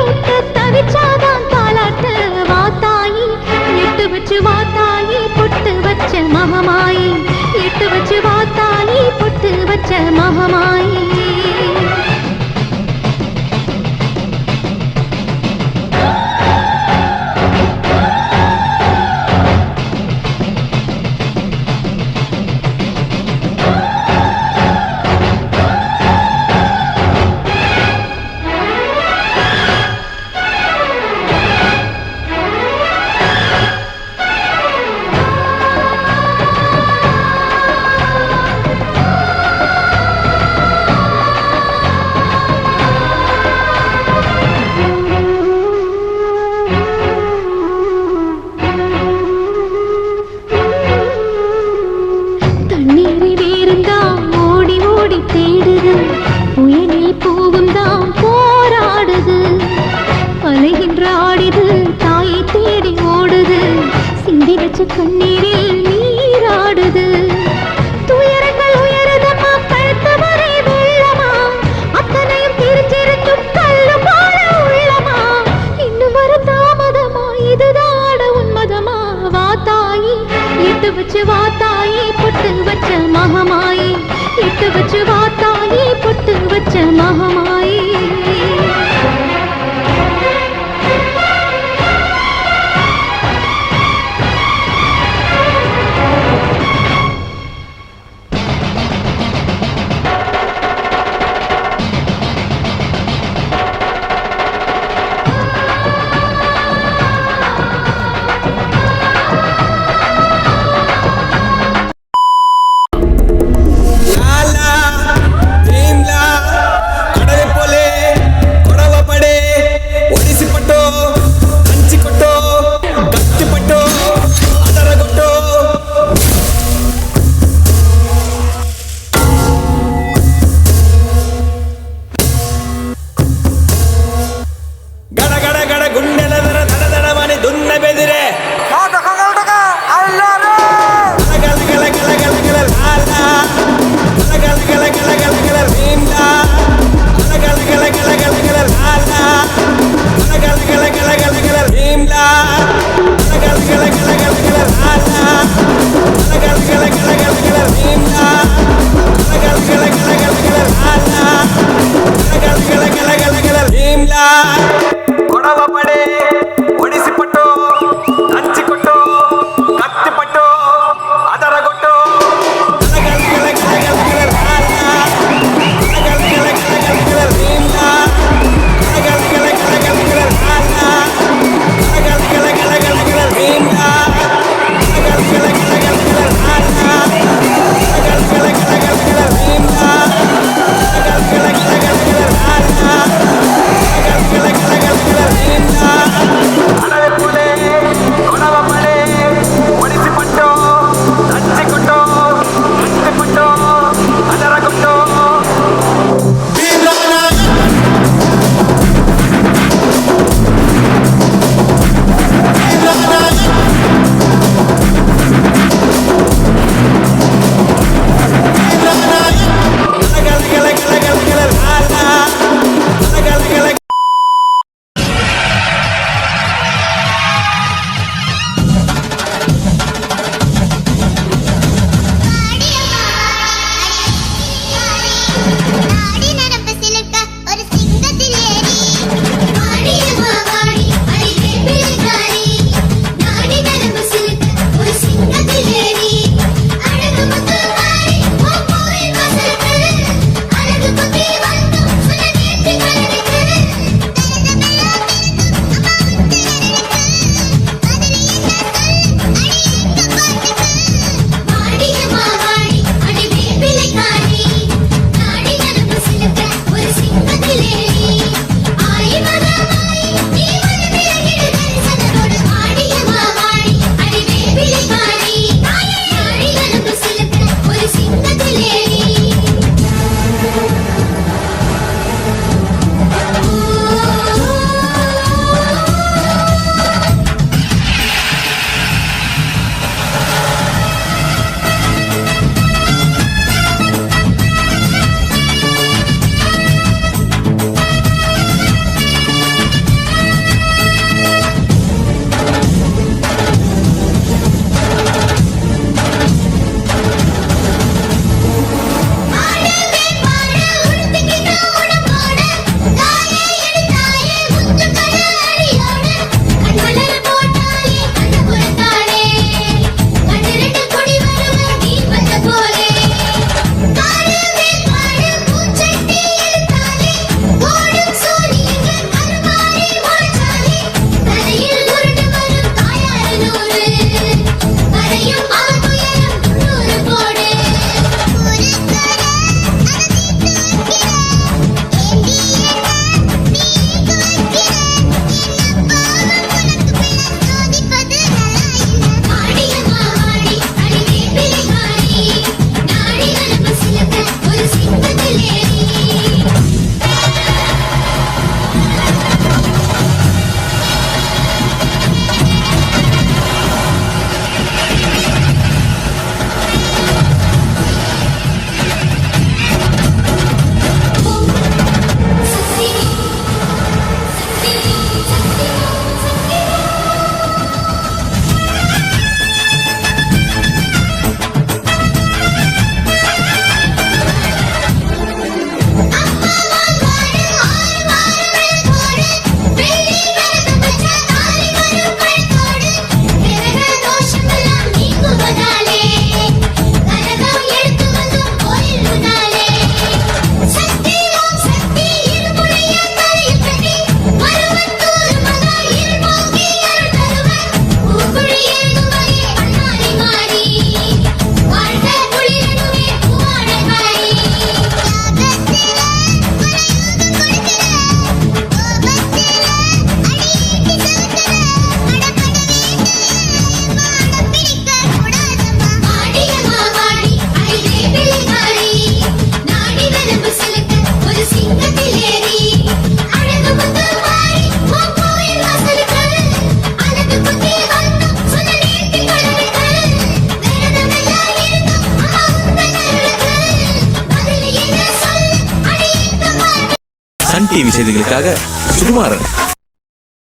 உருட்டு தவிச்சாதான் தாலாட்டு வாத்தாயி. எட்டு வச்சு வாத்தாயி பொட்டு வச்ச மகமாயி. எட்டு வச்சு வாத்தாயி பொட்டு வச்ச மகமாயி. சிந்தி கண்ணீரில் நீராடுது. துயரங்கள் உயருதம்மா கழுத்து வரை வெள்ளமா? அத்தனையும் தெரிஞ்சிருந்தும் கல்லு போல உள்ளமா? இன்னும் வர தாமதமா? இதுதாட உன்மதமா? வாத்தாயி தாயி எட்டு வச்சு வாத்தாயி பொட்டு வச்ச மகமாயி. எட்டு வச்சு வாத்தாயி பொட்டு வச்ச மகமாயி. டிவி செய்திகளுக்காக சுகுமாரன்.